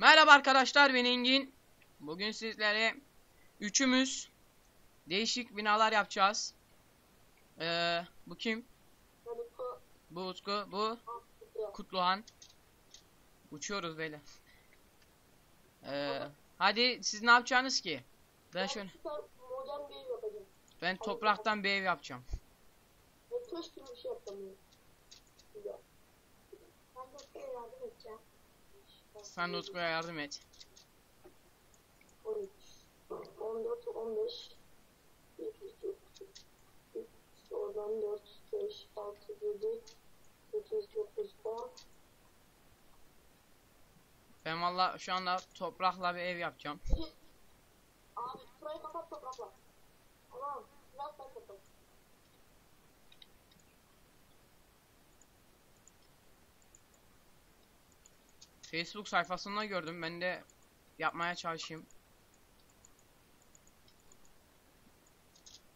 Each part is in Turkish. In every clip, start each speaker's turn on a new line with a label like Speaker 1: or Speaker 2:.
Speaker 1: Merhaba arkadaşlar ben Engin. Bugün sizlere üçümüz değişik binalar yapacağız. Ee, bu kim?
Speaker 2: Utku,
Speaker 1: Bu Utku, bu. Kutluhan. Uçuyoruz böyle. Ee, hadi siz ne yapacaksınız ki? Ben şöyle ben topraktan bir ev yapacağım.
Speaker 2: Taş gibi bir şey yapacağım. yani. Güzel. Ben de Utku'ya yardım edeceğim.
Speaker 1: Sen de Utku'ya yardım et.
Speaker 2: 13, 14, 15, 1, 2, 3, oradan 4, 5, 6, 7, 8, 9, 10.
Speaker 1: Ben valla şu anda toprakla bir ev yapacağım.
Speaker 2: Abi şurayı kapat toprakla. Tamam. Biraz ben kapat.
Speaker 1: Facebook sayfasında gördüm. Ben de yapmaya çalışayım.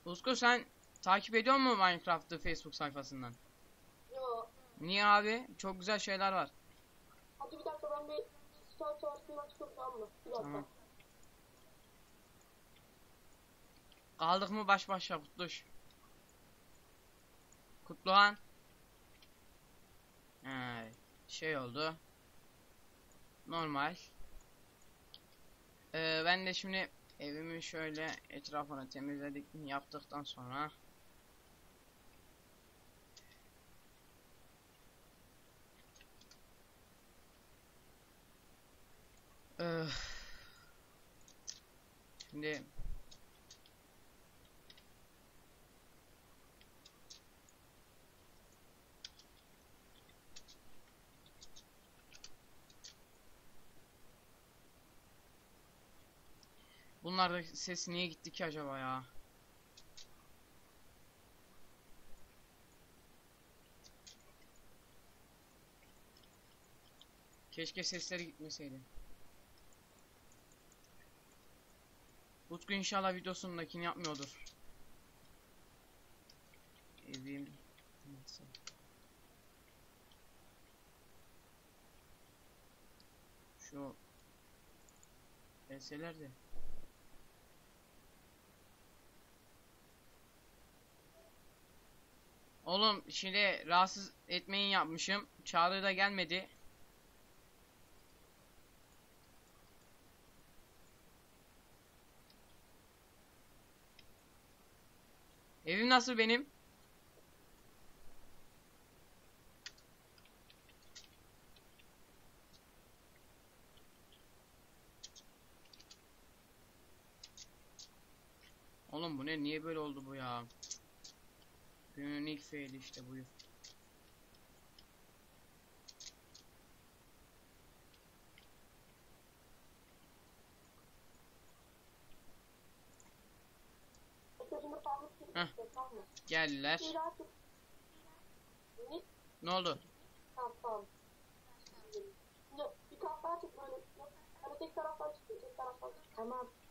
Speaker 1: Utku sen takip ediyor musun Minecraft'ı Facebook sayfasından?
Speaker 2: Yo.
Speaker 1: Niye abi? Çok güzel şeyler var.
Speaker 2: Hadi bir dakika ben bir Star Wars'ın açıklıyorum tamam mı? Bir dakika.
Speaker 1: Tamam. Kaldık mı baş başa Kutluş? Kutluhan. He, şey oldu. Normal. Ee, ben de şimdi evimi şöyle etrafını temizledik yaptıktan sonra şimdi Bunlar da ses niye gitti ki acaba ya? Keşke sesleri gitmeseydi. Utku inşallah videosundakini yapmıyordur. Evim nasıl? Şu Deseler de. Oğlum şimdi rahatsız etmeyin yapmışım. Çağrı da gelmedi. Evim nasıl benim? Oğlum bu ne? Niye böyle oldu bu ya? Günün ilk faili işte bu.
Speaker 2: Bekle şimdi fazla bir
Speaker 1: Heh. Geldiler.
Speaker 2: Bir. Ne?
Speaker 1: Oldu?
Speaker 2: Bir.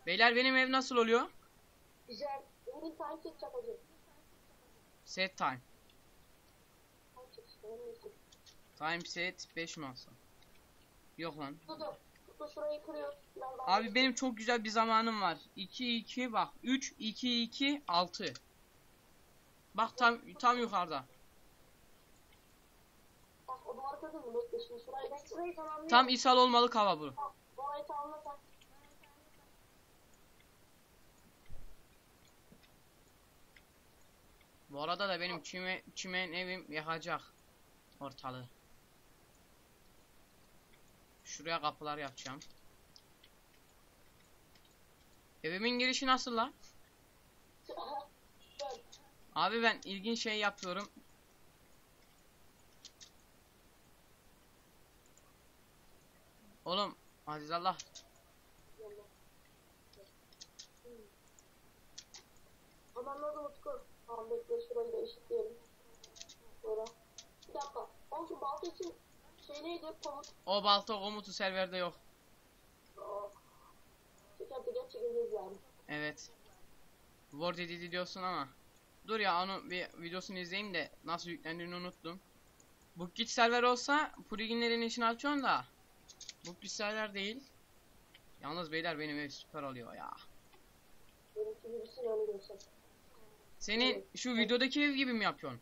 Speaker 1: Beyler benim ev nasıl oluyor?
Speaker 2: Güzel. Engin time check yapacak.
Speaker 1: Set time.
Speaker 2: Time
Speaker 1: set 5 mi? Yok lan. Abi benim çok güzel bir zamanım var. 2 2 bak. 3 2 2 6. Bak tam tam yukarıda. Tam ishal olmalı hava bu.
Speaker 2: Tamam.
Speaker 1: Bu arada da benim çime, çimen evim yakacak ortalığı. Şuraya kapılar yapacağım. Evimin girişi nasıl lan? Abi ben ilginç şey yapıyorum. Oğlum Aziz Allah.
Speaker 2: Adamlar da Utku. Tamam bekle şurayı da eşitleyelim. Böyle. Bir dakika. Şu balta için şey neydi? Komut.
Speaker 1: o balta komutu serverde yok.
Speaker 2: Aa. Çekeceğiz yani.
Speaker 1: Evet. Word edit diyorsun ama. Dur ya onu bir videosunu izleyeyim de nasıl yüklendiğini unuttum. Bu git server olsa pluginlerin içine açıyorsun da Bu pisler değil. Yalnız beyler benim ev süper oluyor ya.
Speaker 2: Benimki öyle görsem.
Speaker 1: Senin şu videodaki ev gibi mi yapıyorsun?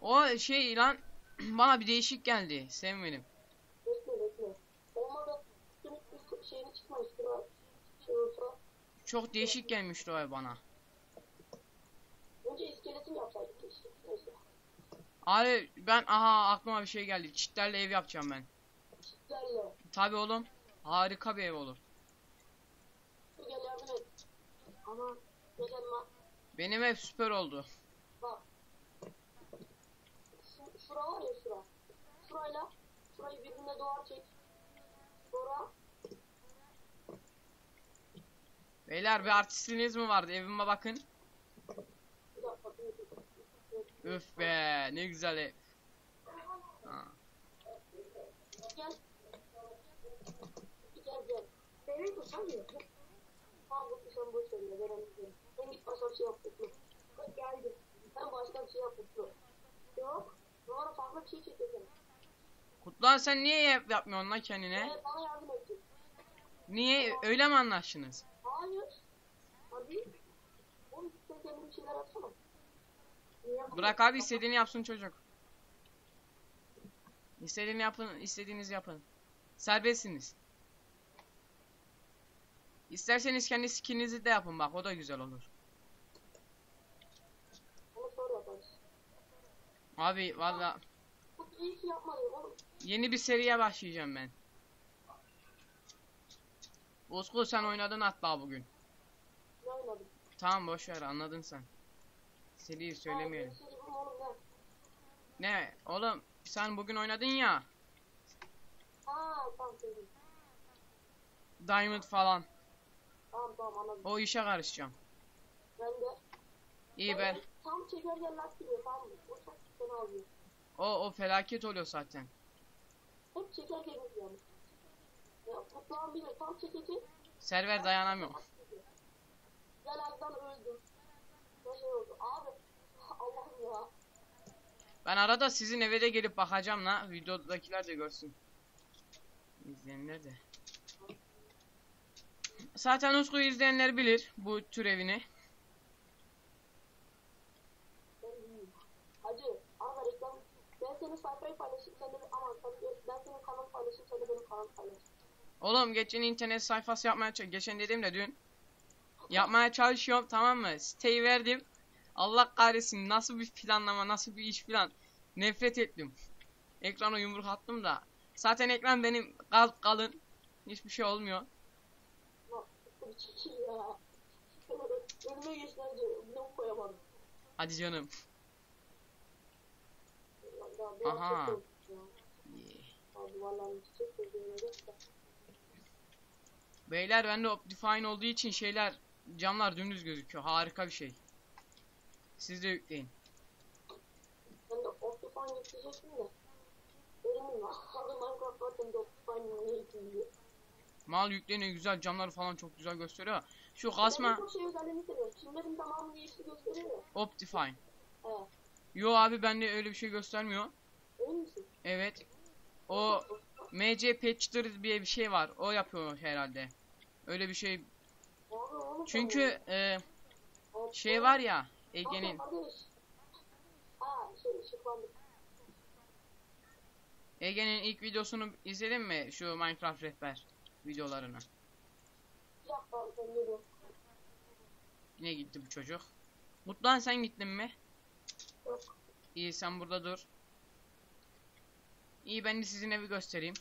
Speaker 2: O
Speaker 1: şey lan bana bir değişik geldi. Sevmedim.
Speaker 2: Şey.
Speaker 1: Çok değişik gelmişti o ev bana.
Speaker 2: Önce yapsaydık keşke.
Speaker 1: Abi ben aha aklıma bir şey geldi. Çitlerle ev yapacağım ben.
Speaker 2: Çitlerle.
Speaker 1: Tabi oğlum. Harika bir ev olur.
Speaker 2: Yardım et. Ama gel ma.
Speaker 1: Benim ev süper oldu.
Speaker 2: Bak. Şu, şura var ya şura. Şurayla. Şurayı birbirine doğar çek. Sonra.
Speaker 1: Beyler bir artistliğiniz mi vardı? Evime bakın. Öf be ne güzel ev.
Speaker 2: Gel. Gel gel. Beni tutamıyor. Tamam sen boş ver ya. Ben gidelim. Sen git başka bir şey yap Kutlu. Bak geldi. Sen başka bir şey yap Kutlu. Yok. Numara farklı bir şey çekeceğim.
Speaker 1: Kutlan sen niye ev yapmıyorsun lan kendine?
Speaker 2: Evet bana yardım edecek.
Speaker 1: Niye öyle mi anlaştınız?
Speaker 2: Hayır. Hadi. Oğlum sen bir şeyler yapsana.
Speaker 1: Bırak abi istediğini yapsın çocuk. İstediğini yapın, istediğinizi yapın. Serbestsiniz. İsterseniz kendi skininizi de yapın bak o da güzel olur.
Speaker 2: Onu sonra yaparız.
Speaker 1: Abi valla
Speaker 2: Bu iyi ki yapmadın oğlum.
Speaker 1: yeni bir seriye başlayacağım ben. Bozkurt sen oynadın hatta bugün.
Speaker 2: Ne oynadın?
Speaker 1: Tamam boş ver anladın sen. Seriyi söylemeyelim.
Speaker 2: Bu oğlum ne?
Speaker 1: Ne oğlum sen bugün oynadın ya.
Speaker 2: Aa tamam.
Speaker 1: Diamond falan.
Speaker 2: Tamam tamam anladım.
Speaker 1: O işe karışacağım.
Speaker 2: Ben de.
Speaker 1: İyi ben.
Speaker 2: Tam çekerken lak giriyor tamam mı? O fena oluyor.
Speaker 1: O o felaket oluyor zaten.
Speaker 2: Hep çekerken gidiyor. Ya kutlan bile tam çekecek.
Speaker 1: Server dayanamıyor.
Speaker 2: gidiyor. Gel azdan öldüm. Ne şey oldu? Abi Allah'ım ya.
Speaker 1: Ben arada sizin eve de gelip bakacağım la. Videodakiler de görsün. İzleyenler de. Zaten Utku'yu izleyenler bilir bu tür evini.
Speaker 2: Ben bilmiyorum. Hacı abi reklam. Ben senin sayfayı paylaşayım sen de aman sen de, ben senin kanalı paylaşayım sen de benim kanalı paylaş.
Speaker 1: Oğlum geçen internet sayfası yapmaya çalış- geçen dedim de dün yapmaya çalışıyorum tamam mı? Siteyi verdim. Allah kahretsin nasıl bir planlama nasıl bir iş plan. Nefret ettim. Ekrana yumruk attım da. Zaten ekran benim kal kalın. Hiçbir şey olmuyor.
Speaker 2: Koyamadım.
Speaker 1: Hadi canım. Aha. Beyler bende Optifine olduğu için şeyler camlar dümdüz gözüküyor. Harika bir şey. Siz de yükleyin.
Speaker 2: Ben de Optifine yükleyecektim de. Benim var. Adı Minecraft Optifine yüklüyor?
Speaker 1: Mal yükleniyor güzel camları falan çok güzel gösteriyor. Şu kasma
Speaker 2: Ben şey özelliğini seviyorum. Çimlerin tamamını yeşil gösteriyor ya.
Speaker 1: Optifine.
Speaker 2: He.
Speaker 1: Yo abi bende öyle bir şey göstermiyor.
Speaker 2: Misin?
Speaker 1: Evet. O MC Patcher diye bir şey var. O yapıyor herhalde. Öyle bir şey. Çünkü e, şey var ya Ege'nin
Speaker 2: şey ışıklandı.
Speaker 1: Ege'nin ilk videosunu izledin mi? Şu Minecraft rehber
Speaker 2: geliyorum.
Speaker 1: Yine gitti bu çocuk. Mutluhan sen gittin mi?
Speaker 2: Yok.
Speaker 1: İyi sen burada dur. İyi ben de sizin evi göstereyim.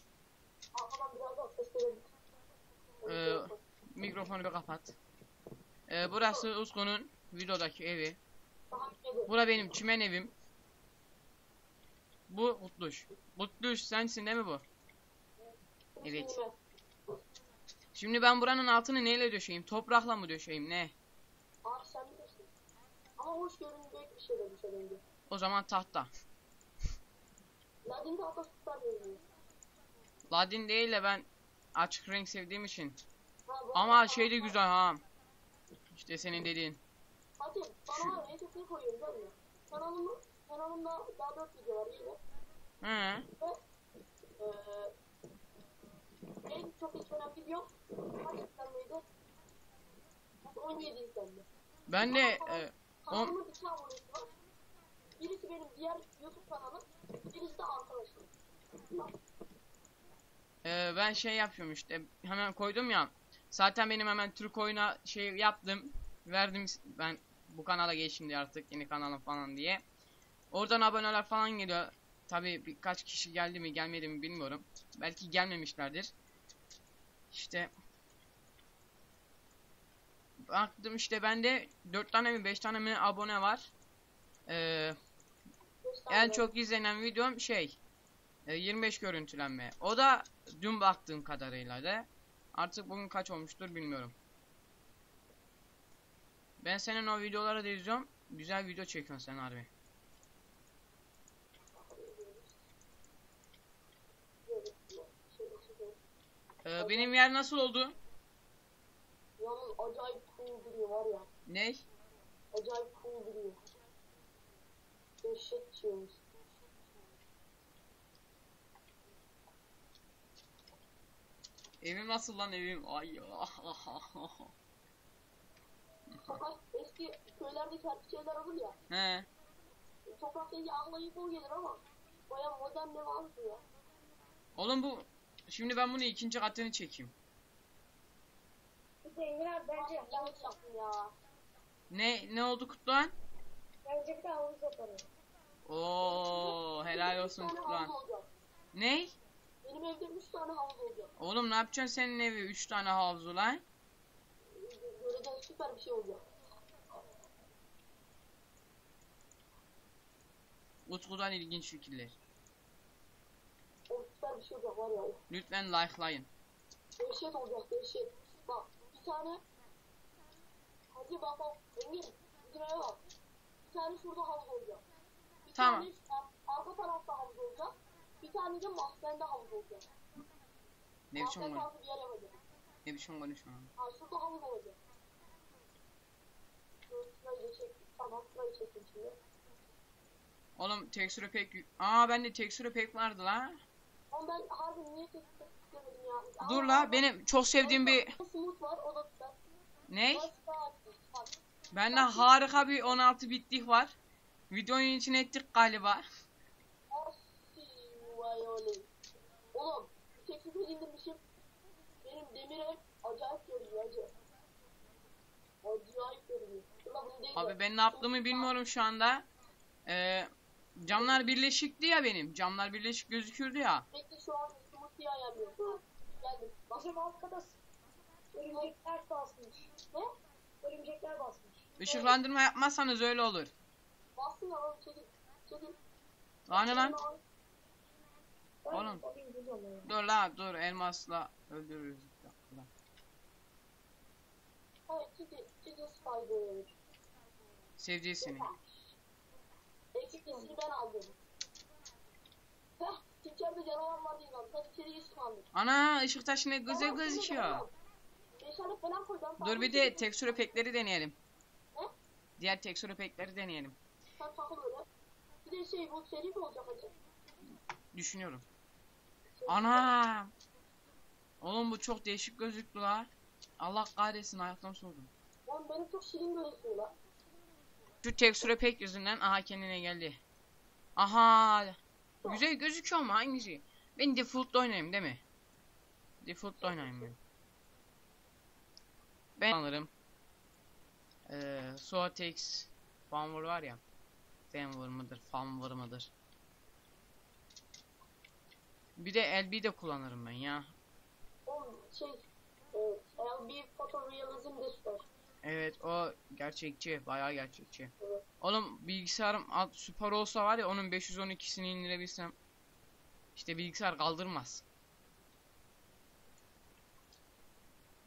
Speaker 2: Gelebilir.
Speaker 1: Ee, Mikrofonu bir kapat. Ee, burası Usku'nun videodaki evi. Bura benim çimen evim. Bu Kutluş. Kutluş sensin değil mi bu? Evet.
Speaker 2: Şimdi ben-
Speaker 1: buranın altını neyle döşeyim? Toprakla mı döşeyim ne?
Speaker 2: Abi sen bilirsin. Ama hoş görünecek bir şey de düşe bence.
Speaker 1: O zaman tahta.
Speaker 2: Ladin tahta süper görünüyor.
Speaker 1: Ladin değil de ben açık renk sevdiğim için.
Speaker 2: Ha,
Speaker 1: Ama şey de güzel ha. İşte senin dediğin.
Speaker 2: Hadi
Speaker 1: Şu-
Speaker 2: bana var en çok ne koyuyorum biliyor musun? Kanalımı, kanalımda daha 4 video var iyi mi?
Speaker 1: He.
Speaker 2: Ee, en çok izlenen videom kaç izlenmeydi? 17 izlendi.
Speaker 1: Ben de e, On-
Speaker 2: Kanalımın iki abonesi var. Birisi benim diğer YouTube kanalım, birisi de arkadaşım.
Speaker 1: e, ben şey yapıyorum işte hemen koydum ya. Zaten benim hemen Türk oyuna şey yaptım. Verdim ben bu kanala geçeyim diye artık yeni kanalım falan diye. Oradan aboneler falan geliyor. Tabi birkaç kişi geldi mi gelmedi mi bilmiyorum. Belki gelmemişlerdir. İşte baktım işte bende 4 tane mi 5 tane mi abone var. Ee, en çok izlenen videom şey e, 25 görüntülenme. O da dün baktığım kadarıyla da artık bugün kaç olmuştur bilmiyorum. Ben senin o videoları da izliyorum. Güzel video çekiyorsun sen harbi. Ee, benim yer nasıl oldu?
Speaker 2: Yalnız acayip cool duruyor var ya.
Speaker 1: Ne?
Speaker 2: Acayip cool duruyor. Dehşet çiğmiş.
Speaker 1: Evim nasıl lan evim? Ay ah, ah, ah, ah.
Speaker 2: Fakat eski köylerdeki her şeyler olur ya.
Speaker 1: He.
Speaker 2: Toprak akla ilk o gelir ama baya modern ne vardı ya.
Speaker 1: Oğlum bu şimdi ben bunu ikinci katını çekeyim.
Speaker 3: Bir de Engin abi bence
Speaker 2: yanlış yaptım ya.
Speaker 1: Ne ne oldu Kutluhan?
Speaker 3: bence bir de havuz yaparım.
Speaker 1: Oo helal olsun Kutluhan.
Speaker 2: havuz.
Speaker 1: Ne?
Speaker 2: Benim evde 3 tane havuz olacak.
Speaker 1: Oğlum ne yapacaksın senin evi 3 tane havuzu lan?
Speaker 2: Göreceğiz süper bir şey olacak.
Speaker 1: Utku'dan ilginç fikirler.
Speaker 2: Süper bir şey olacak var ya.
Speaker 1: Lütfen likelayın.
Speaker 2: Dehşet olacak dehşet. Bak bir tane Hadi bak bak Engin eve bak. Bir tane şurada havuz olacak. Bir
Speaker 1: Tamam.
Speaker 2: tane ar- arka tarafta havuz olacak. Bir tane de mahzende havuz olacak.
Speaker 1: Ne biçim
Speaker 2: Mahzen
Speaker 1: konuş
Speaker 2: tarzı bir yer yapacak.
Speaker 1: ne biçim konuşuyorsun?
Speaker 2: Ha şurada havuz olacak.
Speaker 1: Oğlum pek yük- Aa bende tekstürü pek vardı la.
Speaker 2: Ama ben harbi niye tek istemedim ya.
Speaker 1: Dur la benim çok sevdiğim bir
Speaker 2: Smooth var o da süper.
Speaker 1: ne?
Speaker 2: Bak, bak, bak.
Speaker 1: Bende harika bir 16 bitlik var. Videonun içine ettik galiba.
Speaker 2: Oğlum indirmişim. Benim acayip görünüyor. Acayip görünüyor.
Speaker 1: Abi ben ne yaptığımı bilmiyorum şu anda. Ee, camlar birleşikti ya benim. Camlar birleşik gözükürdü ya.
Speaker 2: Bekle şu an smoothie'yi ayarlıyorum. Geldim. Bak
Speaker 3: Bizim arkada örümcekler basmış.
Speaker 2: ne?
Speaker 3: Örümcekler basmış.
Speaker 1: Işıklandırma yapmazsanız öyle olur.
Speaker 2: Bastın ya oğlum çekil. Çekil.
Speaker 1: Lan ne lan? Oğlum. Dur la dur elmasla öldürürüz. Lan.
Speaker 2: Hayır çekil. Çekil spider.
Speaker 1: Sevdiğisini.
Speaker 2: Eksik nesini ben aldım. Heh, içeride canavar var değil lan. Sen içeriye ısmarladın.
Speaker 1: Ana ışık taşı ne güzel gözüküyor.
Speaker 2: Falan koy. Ben
Speaker 1: Dur bir de tekstür efektleri deneyelim.
Speaker 2: Ne?
Speaker 1: Diğer tekstür efektleri deneyelim.
Speaker 2: Sen takıl öyle. Bir de şey bu seri mi olacak acı?
Speaker 1: Düşünüyorum. Ana! Oğlum bu çok değişik gözüktü la. Allah kahretsin ayaktan soğudum.
Speaker 2: Oğlum benim çok şirin gözüküyor lan.
Speaker 1: Şu tekstür efekt yüzünden aha kendine geldi. Aha! Güzel gözüküyor mu hangisi? Ben default'ta oynayayım değil mi? Default'ta oynayayım ben. Ben sanırım eee Suatex Fanvur var ya. Fanvur mıdır, Fanvur mıdır? Bir de LB de kullanırım ben ya.
Speaker 2: Oğlum şey e, LB Photorealism de süper.
Speaker 1: Evet o gerçekçi, bayağı gerçekçi.
Speaker 2: Evet.
Speaker 1: Oğlum bilgisayarım alt süper olsa var ya onun 512'sini indirebilsem işte bilgisayar kaldırmaz.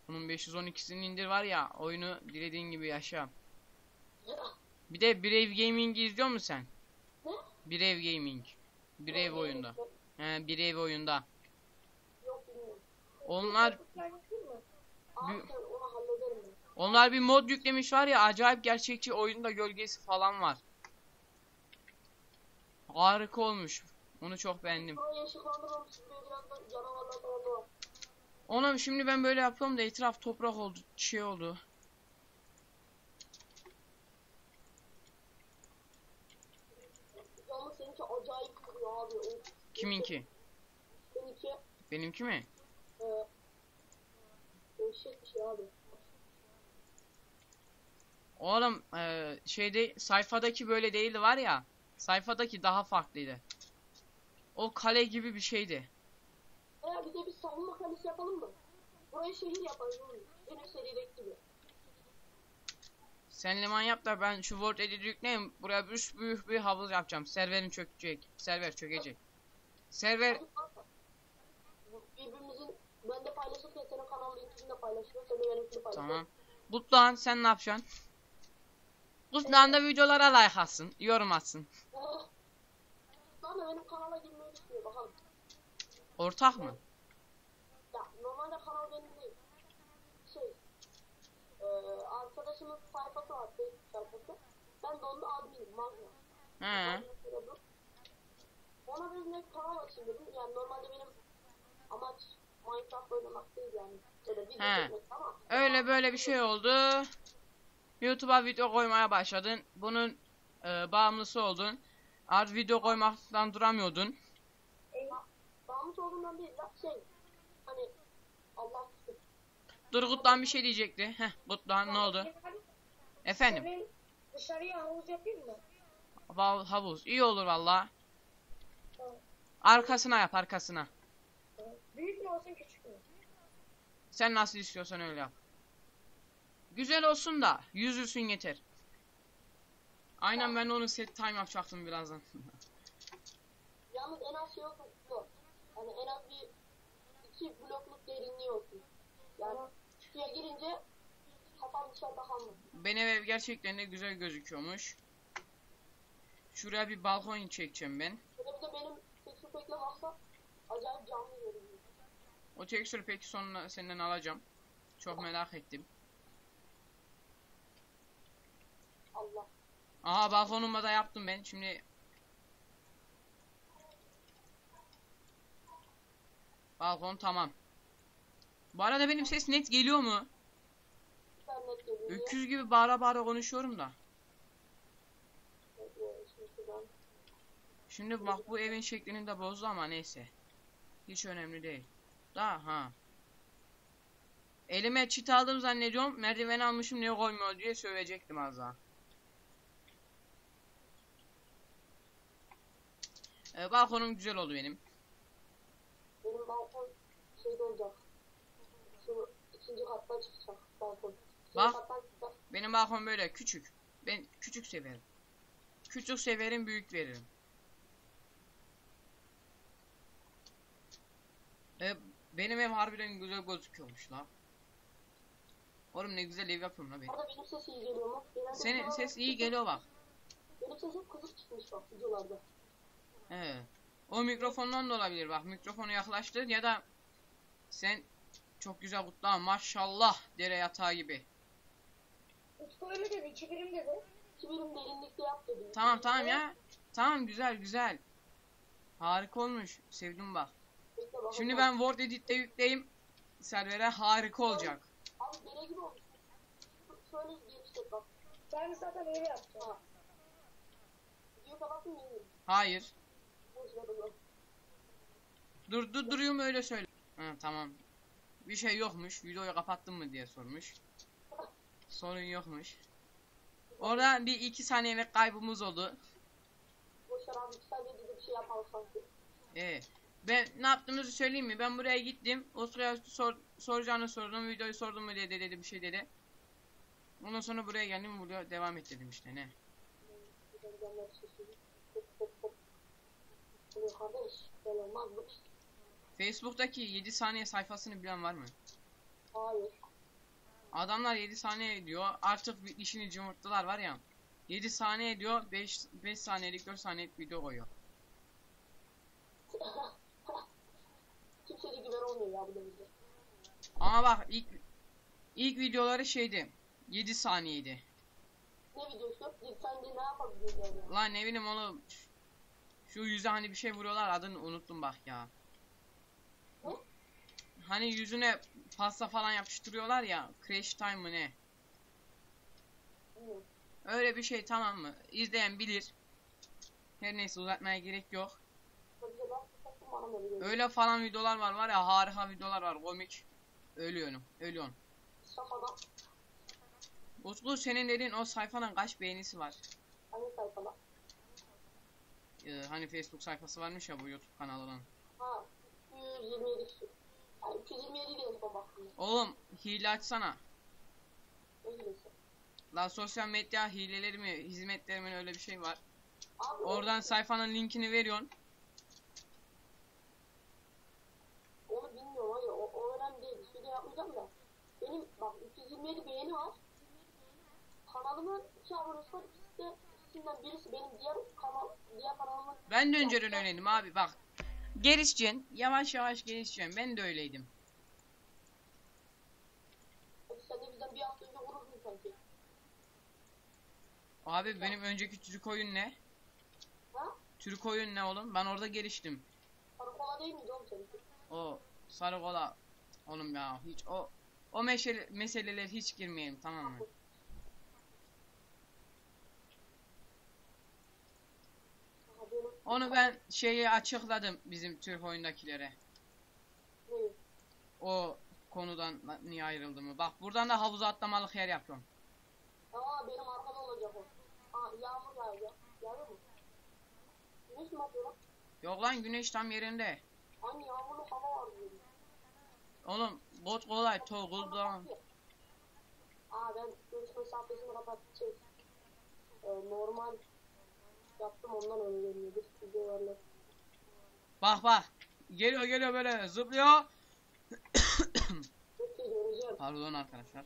Speaker 1: Onun 512'sini indir var ya oyunu dilediğin gibi yaşa. Bir de Brave Gaming izliyor musun sen?
Speaker 2: Ne?
Speaker 1: Brave Gaming. Brave oyunda. He Brave oyunda.
Speaker 2: Yok.
Speaker 1: Onlar
Speaker 3: Ben
Speaker 1: onlar bir mod yüklemiş var ya acayip gerçekçi oyunda gölgesi falan var. Harika olmuş. Onu çok beğendim. Oğlum şimdi ben böyle yapıyorum da etraf toprak oldu, şey oldu. Kiminki?
Speaker 2: seninki
Speaker 1: Benimki mi?
Speaker 2: e, bir şey abi.
Speaker 1: Oğlum eee, şeyde sayfadaki böyle değildi var ya. Sayfadaki daha farklıydı. O kale gibi bir şeydi.
Speaker 2: Eğer bir de bir savunma kalesi yapalım mı? Burayı şehir oğlum. Benim serideki gibi.
Speaker 1: Sen liman yap da ben şu Word Edit'i yükleyeyim. Buraya bir büyük bir havuz yapacağım. Serverim çökecek. Server çökecek. Server
Speaker 2: Birbirimizin ben de paylaşırken senin kanal linkini de paylaşırım. Sen de benimkini paylaş.
Speaker 1: tamam. Gutluhan sen ne yapacaksın? Gutluhan da videolara like atsın. Yorum atsın.
Speaker 2: Da benim kanala bakalım.
Speaker 1: Ortak mı?
Speaker 2: Ya normalde kanal benim değil. Şey. E, arkadaşımın sayfası var. Facebook sayfası. Ben de onda adminim. Magna.
Speaker 1: He.
Speaker 2: Ona ne kanal açayım dedim. Yani normalde benim amaç Minecraft oynamak değil yani. Böyle video
Speaker 1: He.
Speaker 2: çekmek ama.
Speaker 1: Öyle böyle bir şey oldu. YouTube'a video koymaya başladın. Bunun e, bağımlısı oldun. Artık video koymaktan duramıyordun.
Speaker 3: E,
Speaker 2: Bağımlısı olduğundan değil lan şey. Hani Allah tutsun.
Speaker 1: Dur Gutluhan bir şey diyecekti. Heh Gutluhan ne oldu? Efendim.
Speaker 3: Senin dışarıya havuz yapayım mı?
Speaker 1: Havuz. iyi olur valla. Arkasına yap arkasına.
Speaker 3: Büyük mü olsun küçük mü?
Speaker 1: Sen nasıl istiyorsan öyle yap. Güzel olsun da yüzülsün yeter. Aynen ben onu set time yapacaktım birazdan.
Speaker 2: Yalnız en az şey olsun. Yok. Hani en az bir iki blokluk derinliği olsun. Yani suya girince kafam dışarıda kalmasın.
Speaker 1: Benim ev gerçekten de güzel gözüküyormuş. Şuraya bir balkon çekeceğim ben.
Speaker 2: Şöyle bir de benim seksi pekle baksa acayip canlı görünüyor.
Speaker 1: O tekstürü peki sonra senden alacağım. Çok merak ettim.
Speaker 2: Allah.
Speaker 1: Aha balkonumu da yaptım ben. Şimdi Balkon tamam. Bu arada benim ses net geliyor mu?
Speaker 2: Net.
Speaker 1: Öküz gibi bağıra bağıra konuşuyorum da.
Speaker 2: Şimdi
Speaker 1: bak bu evin şeklini de bozdu ama neyse. Hiç önemli değil. Daha ha. Elime çit aldım zannediyorum. Merdiven almışım niye koymuyor diye sövecektim az daha. Ee, balkonum güzel oldu benim.
Speaker 2: Benim balkon şeyde olacak. Şu ikinci kattan çıkacak balkon. İkinci
Speaker 1: Bak.
Speaker 2: kattan çıkacak.
Speaker 1: Benim balkon böyle küçük. Ben küçük severim. Küçük severim, büyük veririm. Ee, benim ev harbiden güzel gözüküyormuş la. Oğlum ne güzel ev yapıyorum la ben.
Speaker 2: Arada benim ses iyi geliyor mu? Genelde
Speaker 1: Senin ses iyi geliyor bak.
Speaker 2: Benim sesim kızık çıkmış bak videolarda.
Speaker 1: He. O mikrofondan da olabilir bak. Mikrofonu yaklaştır ya da sen çok güzel kutla maşallah dere yatağı gibi.
Speaker 3: Utku öyle dedi. iki birim dedi.
Speaker 2: İki birim derinlikte yap dedim.
Speaker 1: Tamam tamam ya. Tamam güzel güzel. Harika olmuş. Sevdim bak. Şimdi ben Word Edit'te yükleyeyim. Servere harika olacak.
Speaker 2: Abi dere gibi olmuş. Şöyle genişlet bak.
Speaker 3: Ben zaten öyle yapacağım.
Speaker 2: Ha. Videoyu kapattın mı?
Speaker 1: Hayır. Dur dur duruyorum öyle söyle. Ha, tamam. Bir şey yokmuş. Videoyu kapattın mı diye sormuş. Sorun yokmuş. Orada bir iki saniyelik kaybımız oldu.
Speaker 2: Boşver abi saniye bir şey yapalım sanki.
Speaker 1: Ben ne yaptığımızı söyleyeyim mi? Ben buraya gittim. O sıraya sor, soracağını sordum. Videoyu sordum mu diye de dedi bir şey dedi. Ondan sonra buraya geldim. Burada devam et dedim işte ne.
Speaker 2: Oluyor kardeş. Böyle olmaz bu iş.
Speaker 1: Facebook'taki 7 saniye sayfasını bilen var mı?
Speaker 2: Hayır.
Speaker 1: Adamlar 7 saniye diyor. Artık bir işini cıvırttılar var ya. 7 saniye diyor. 5 5 saniyelik 4 saniyelik video koyuyor.
Speaker 2: Kimseye güven olmuyor ya bu devirde.
Speaker 1: Ama bak ilk ilk videoları şeydi. 7 saniyeydi.
Speaker 2: Ne videosu? Git sen de ne yapabiliyorsun yani?
Speaker 1: Lan ne bileyim oğlum. Şu yüze hani bir şey vuruyorlar adını unuttum bak ya. Hani yüzüne pasta falan yapıştırıyorlar ya. Crash time mı ne? Öyle bir şey tamam mı? İzleyen bilir. Her neyse uzatmaya gerek yok. Öyle falan videolar var var ya harika videolar var komik. Ölüyorum. Ölüyorum. Utku senin dediğin o sayfanın kaç beğenisi var?
Speaker 2: hangi sayfada?
Speaker 1: Ee, hani Facebook sayfası varmış ya bu YouTube kanalının.
Speaker 2: Ha 227 kişi. Yani 227 diye son baktım.
Speaker 1: Oğlum hile açsana.
Speaker 2: Ne?
Speaker 1: La sosyal medya hileleri mi, hizmetleri mi öyle bir şey var.
Speaker 2: Abi
Speaker 1: Oradan sayfanın linkini veriyorsun.
Speaker 2: Onu bilmiyorum hayır o, o önemli değil. Bir şey de yapmayacağım da. Benim bak 227 beğeni var. Kanalımın iki abonesi var. İkisi de ikisinden birisi benim diğer
Speaker 1: Ben de önceden öyleydim abi bak. Gelişeceksin. Yavaş yavaş gelişeceksin. Ben de öyleydim. Abi benim önceki Türk oyun ne?
Speaker 2: Ha?
Speaker 1: Türk oyun ne oğlum? Ben orada geliştim.
Speaker 2: Karakola değil miydi oğlum seninki?
Speaker 1: O sarı kola. Oğlum ya hiç o o meşele, meseleler hiç girmeyelim tamam mı?
Speaker 2: Aha benim
Speaker 1: Onu ben şeyi açıkladım bizim Türk oyundakilere. O konudan niye ayrıldığımı. Bak buradan da havuza atlamalık yer yapıyorum.
Speaker 2: Aa benim arkada olacak o. Aa yağmur yağacak. Yağıyor mu? Güneş mi atıyor lan?
Speaker 1: Yok lan güneş tam yerinde.
Speaker 2: Hani yağmurlu hava var diyorum.
Speaker 1: Oğlum bot kolay toggle down.
Speaker 2: Aa ben görüş mesafesini kapattım. Şey, e, normal yaptım ondan öyle geliyordu. Videolarla.
Speaker 1: Bak bak. Geliyor geliyor böyle zıplıyor.
Speaker 2: Çok iyi göreceğim.
Speaker 1: Pardon arkadaşlar.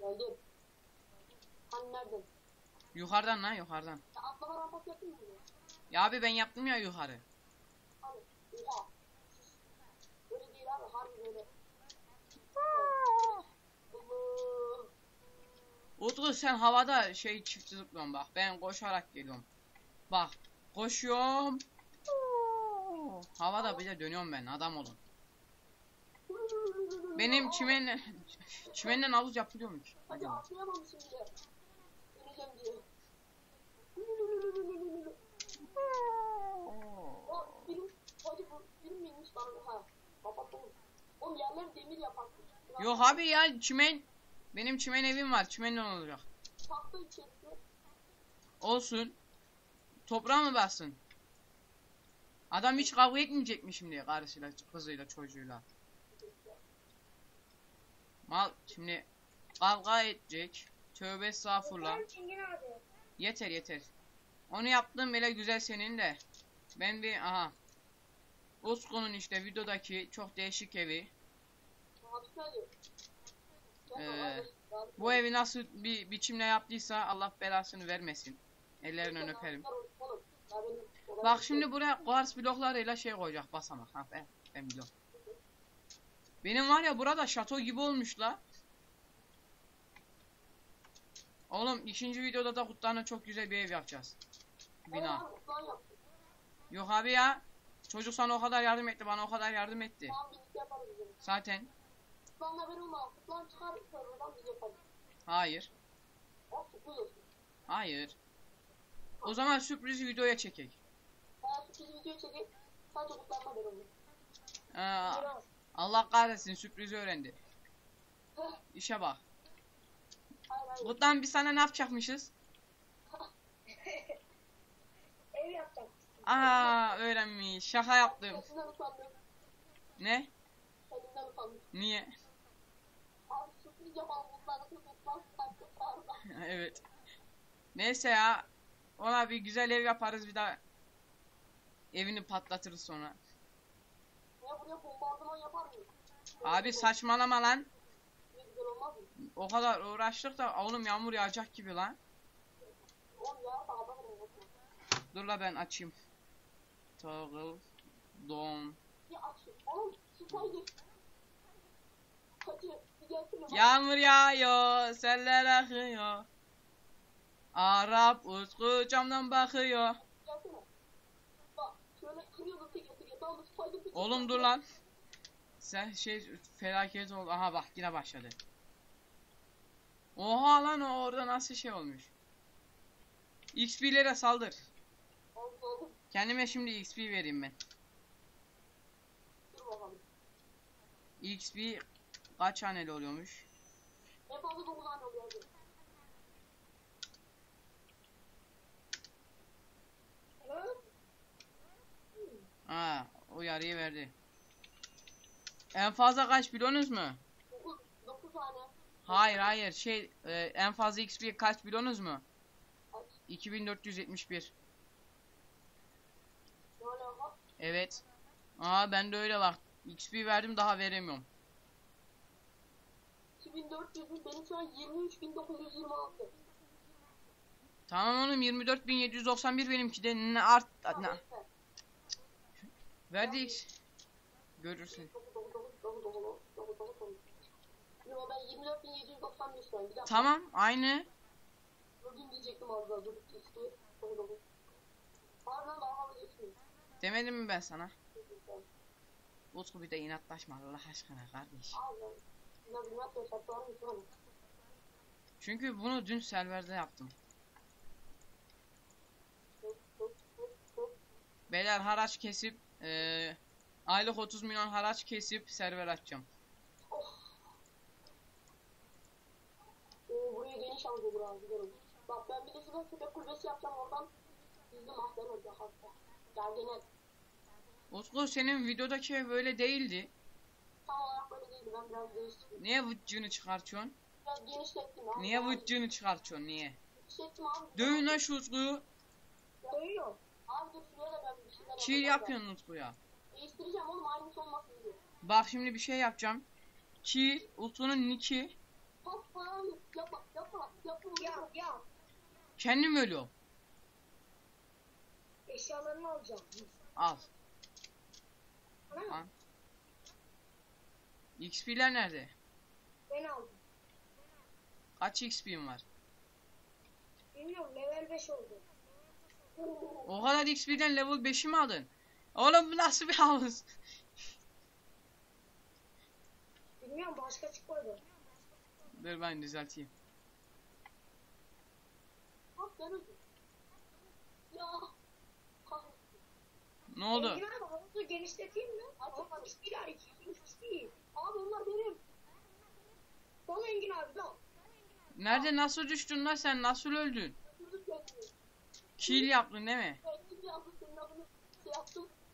Speaker 2: Geldim. Hani nereden?
Speaker 1: Yukarıdan lan yukarıdan.
Speaker 2: Ya atlama rampası yapayım mı?
Speaker 1: Ya abi ben yaptım ya yukarı.
Speaker 2: Oha. Öyle değil abi harbi böyle. Allah.
Speaker 1: Utku sen havada şey çift zıplıyorsun bak. Ben koşarak geliyorum. Bak koşuyorum. Havada bir de dönüyorum ben adam olun. Benim çimen çimenden havuz yapılıyor mu ki?
Speaker 2: Hadi
Speaker 1: Acaba?
Speaker 2: atlayamamışım bile. Öleceğim diye. O film, hadi bu film miymiş bana ha. Kapattım. Oğlum yerler demir yaparsın.
Speaker 1: Yok abi ya çimen. Benim çimen evim var. Çimenden olacak.
Speaker 2: Tahta içerisi.
Speaker 1: Olsun. Toprağa mı bassın? Adam hiç kavga etmeyecek mi şimdi karısıyla, kızıyla, çocuğuyla? Mal şimdi kavga edecek. Tövbe estağfurullah. Yeter yeter. Onu yaptığım bile güzel senin de. Ben bir aha. Usku'nun işte videodaki çok değişik evi.
Speaker 2: Hadi.
Speaker 1: Ee, Bu evi nasıl bir biçimle yaptıysa Allah belasını vermesin. Ellerinden öperim. Bak şimdi buraya kars bloklarıyla şey koyacak basamak. Ha ben, ben biliyorum. Benim var ya burada şato gibi olmuş la. Oğlum ikinci videoda da Kutlar'la çok güzel bir ev yapacağız. Bina. Yok abi ya. Çocuk sana o kadar yardım etti, bana o kadar yardım etti. Zaten hayır. Hayır. O zaman sürpriz videoya çekek.
Speaker 2: Sürpriz video sadece kutlanma.
Speaker 1: Aa. Allah kahretsin sürprizi öğrendi. İşe bak. Kutlan biz sana ne yapacakmışız?
Speaker 3: Ev yapacak.
Speaker 1: Aa öğrenmiş. Şaka yaptım. Ne? Niye? Evet. Neyse ya. Ona bir güzel ev yaparız bir daha. Evini patlatırız sonra.
Speaker 2: Ya buraya bombardıman yapar mıyız?
Speaker 1: Abi saçmalama lan. O kadar uğraştık da oğlum yağmur yağacak gibi lan. Dur la ben açayım. Toggle. Don. Yağmur yağıyor, seller akıyor. Arap Utku camdan bakıyor. Oğlum dur lan. Sen şey felaket oldu. Aha bak yine başladı. Oha lan o orada nasıl şey olmuş. XP'lere saldır. Kendime şimdi XP vereyim ben. XP kaç haneli oluyormuş?
Speaker 2: En fazla 9 tane oluyor.
Speaker 3: Ha?
Speaker 1: Ha, o yarıyı verdi. En fazla kaç biliyorsunuz mu?
Speaker 2: 9 9 tane.
Speaker 1: Hayır hayır şey e, en fazla XP kaç biliyorsunuz mu?
Speaker 2: Aç.
Speaker 1: 2471.
Speaker 2: Ne alaka?
Speaker 1: Evet. Aa ben de öyle bak. XP verdim daha veremiyorum.
Speaker 2: 2400 bin benim şu an 23926.
Speaker 1: Tamam oğlum 24791 benimki de ne art ne,
Speaker 2: yeter.
Speaker 1: verdi X. Görürsün.
Speaker 2: Dokuz, dokuz, dokuz, dokuz, dokuz, dokuz, dokuz, dokuz. Yo ben 24795 şu an. Bir dakika.
Speaker 1: Tamam aynı.
Speaker 2: Bugün diyecektim az daha. Dur işte. Dokuz, dokuz. Harbiden daha fazla geçmiyor.
Speaker 1: Demedim mi ben sana? Utku bir de inatlaşma Allah aşkına kardeş. Çünkü bunu dün serverde yaptım. Beyler haraç kesip eee aylık 30 milyon haraç kesip server açacağım.
Speaker 2: Oo buraya geniş güzel olur. Bak ben bir de şurada köpek kulübesi yapacağım oradan. Gizli mahzen olacak hatta. Ya genel.
Speaker 1: Utku senin videodaki böyle değildi.
Speaker 2: Tam olarak böyle değildi ben biraz değiştirdim.
Speaker 1: Niye vıccığını çıkartıyorsun?
Speaker 2: Biraz genişlettim abi.
Speaker 1: Niye vıccığını çıkartıyorsun niye?
Speaker 2: Genişlettim abi.
Speaker 1: Dövün lan şu Utku'yu.
Speaker 3: Dövüyor.
Speaker 2: Abi dur şuraya da ben bir şeyler
Speaker 1: Kill
Speaker 2: yapacağım.
Speaker 1: yapıyorsun Utku'ya.
Speaker 2: Değiştireceğim oğlum aynısı olmasın diye.
Speaker 1: Bak şimdi bir şey yapacağım. Kill Utku'nun nicki.
Speaker 2: Hop falan yapma yapma yapma.
Speaker 3: Ya ya.
Speaker 1: Kendim ölüyorum.
Speaker 3: Eşyalarını alacağım.
Speaker 1: Al. Al. XP'ler nerede?
Speaker 3: Ben aldım.
Speaker 1: Kaç XP'm var?
Speaker 3: Bilmiyorum level 5 oldu.
Speaker 1: O kadar XP'den level 5'i mi aldın? Oğlum bu nasıl bir havuz?
Speaker 3: Bilmiyorum başka çıkmadı.
Speaker 1: Dur ben düzelteyim.
Speaker 2: Ya.
Speaker 1: Ne oldu?
Speaker 3: Havuzu genişleteyim mi? Değil yani. Hiç değil.
Speaker 2: Abi onlar benim.
Speaker 3: Dal Engin abi dal.
Speaker 1: Nerede nasıl düştün lan sen? Nasıl öldün?
Speaker 2: Götürdük kendimi.
Speaker 1: Kill yaptın değil mi?
Speaker 2: Şey.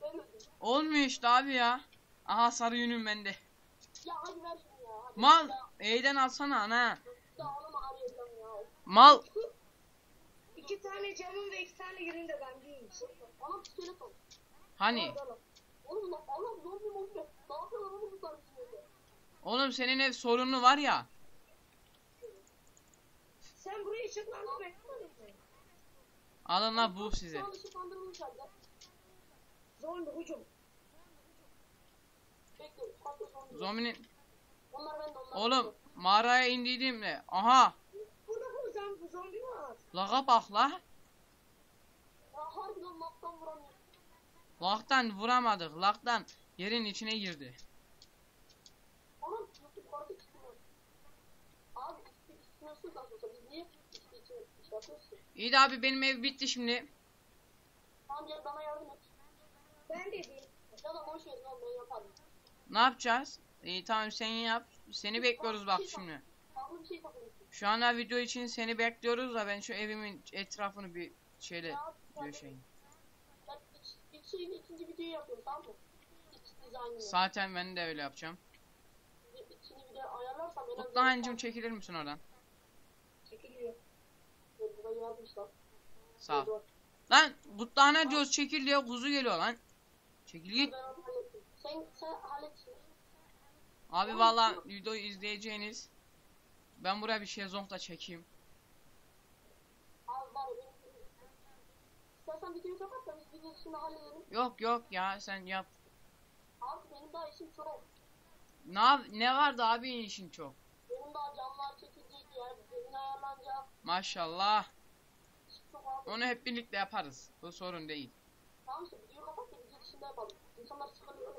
Speaker 2: Ben.
Speaker 1: Olmuyor işte abi ya. Aha sarı yünüm bende.
Speaker 2: Ya hadi ver şunu ya. Hadi.
Speaker 1: Mal. E'den alsana ana. Mal.
Speaker 3: İki tane camın ve iki tane yünün de bendeymiş.
Speaker 2: Anam skeleton.
Speaker 1: Hani?
Speaker 2: Al, al, al. Oğlum lan
Speaker 1: senin ev sorunlu var ya.
Speaker 3: Sen buraya beklemedin mi?
Speaker 1: Alın la bu
Speaker 2: halde.
Speaker 3: Zombi hücum.
Speaker 1: Zombinin. Oğlum mağaraya indiydiğimde. Aha.
Speaker 3: Burada bu zombi, zombi var.
Speaker 1: Laga bak la. Laktan vuramadık. Laktan yerin içine girdi.
Speaker 2: Abi nasıl biz niye
Speaker 1: İyi de abi benim ev bitti şimdi.
Speaker 2: Tamam gel bana yardım et.
Speaker 3: Ben de değil.
Speaker 2: Boş verin oğlum ben yaparım.
Speaker 1: Ne yapacağız? İyi tamam sen yap. Seni bekliyoruz bak şimdi.
Speaker 2: Farklı bir şey.
Speaker 1: Şu anda video için seni bekliyoruz da ben şu evimin etrafını bir şeyle döşeyim.
Speaker 2: tamam dizaynını.
Speaker 1: Zaten ben de öyle yapacağım.
Speaker 2: Azından...
Speaker 1: Mutluhancım çekilir misin oradan?
Speaker 2: Evet, Burayı yazmışlar.
Speaker 1: Sağ ol. Lan Mutluhan'a diyoruz çekil kuzu geliyor lan. Çekil git.
Speaker 2: Sen, sen.
Speaker 1: Abi valla videoyu izleyeceğiniz. Ben buraya bir şezlong da çekeyim.
Speaker 2: Abi var ya benim... İstersen videoyu kapat da biz video dışında halledelim.
Speaker 1: Yok yok ya sen yap.
Speaker 2: Abi benim daha işim çok.
Speaker 1: Ne ne vardı abi işin çok.
Speaker 2: Benim daha camlar çekilecek yer, zemin ayarlanacak.
Speaker 1: Maşallah. Onu hep birlikte yaparız. Bu sorun değil.
Speaker 2: Tamam işte videoyu kapat da video dışında başında yapalım. İnsanlar sıkılıyor.